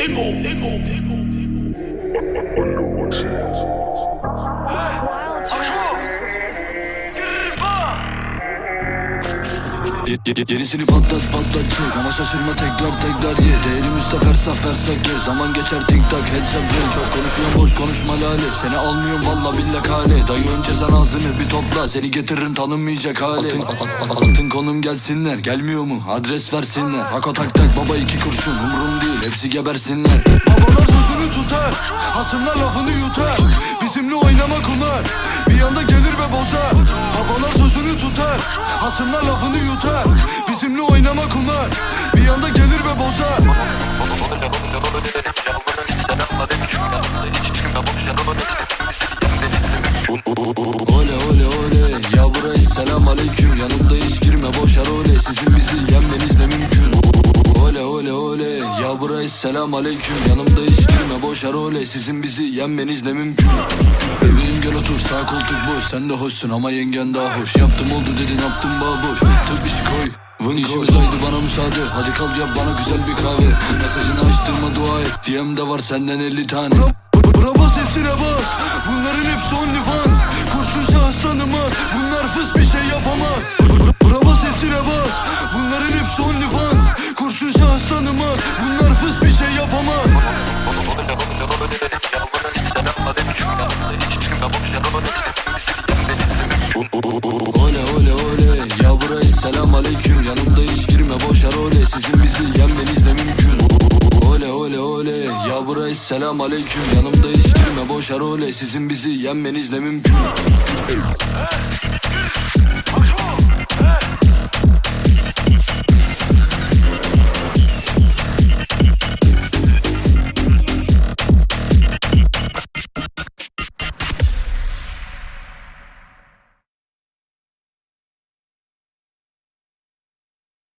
Tengo, tengo, tengo. Ye- ye- Yenisini patlat patlat çek Ama şaşırma tekrar tekrar ye. Değerim üstte fersak fersak ye Zaman geçer tik tak headshot brain Çok konuşuyorum boş konuşma lale. Seni almıyorum valla billa kale. Dayı önce sen ağzını bir topla. Seni getiririm tanınmayacak hale. Atın, at- at- atın konum gelsinler. Gelmiyor mu? Adres versinler. Hako tak tak baba iki kurşun. Umrum değil hepsi gebersinler. Babalar sözünü tutar Hasımlar lafını yutar. Bizimle oynama kumar Hasımlar lafını yutar. Bizimle oynama kumar Bir anda gelir ve bozar. Ole ole ole. Ya burayı selam aleyküm. Yanımda hiç girme boşar ole. Sizin bizi yenmeniz ne mümkün? Ole ole ole. Ya burayı selam aleyküm. Yanımda hiç girme boşar ole. Sizin bizi yenmeniz ne mümkün? Bebeğim gel otur sağ koltuk boş. Sen de hoşsun ama yengen daha hoş. Yaptım oldu dedin yaptım İşimiz haydi bana müsaade. Hadi kalk yap bana güzel bir kahve. Mesajını açtırma dua et. DM'de var senden 50 tane. Bra bas hepsine bas. Bunların hepsi OnlyFans. Kurşun şahıs tanımaz. Bunlar fıs bir şey yapamaz. Bra bas hepsine bas. Bunların hepsi OnlyFans. Kurşun şahıs tanımaz. Bunlar fıs bir şey yapamaz. Ole ole ole Ya burayı selam aleyküm Yanımda hiç girme boşar ole Sizin bizi yenmeniz ne mümkün Ole ole ole Ya burayı selam aleyküm Yanımda hiç girme boşar ole Sizin bizi yenmeniz ne mümkün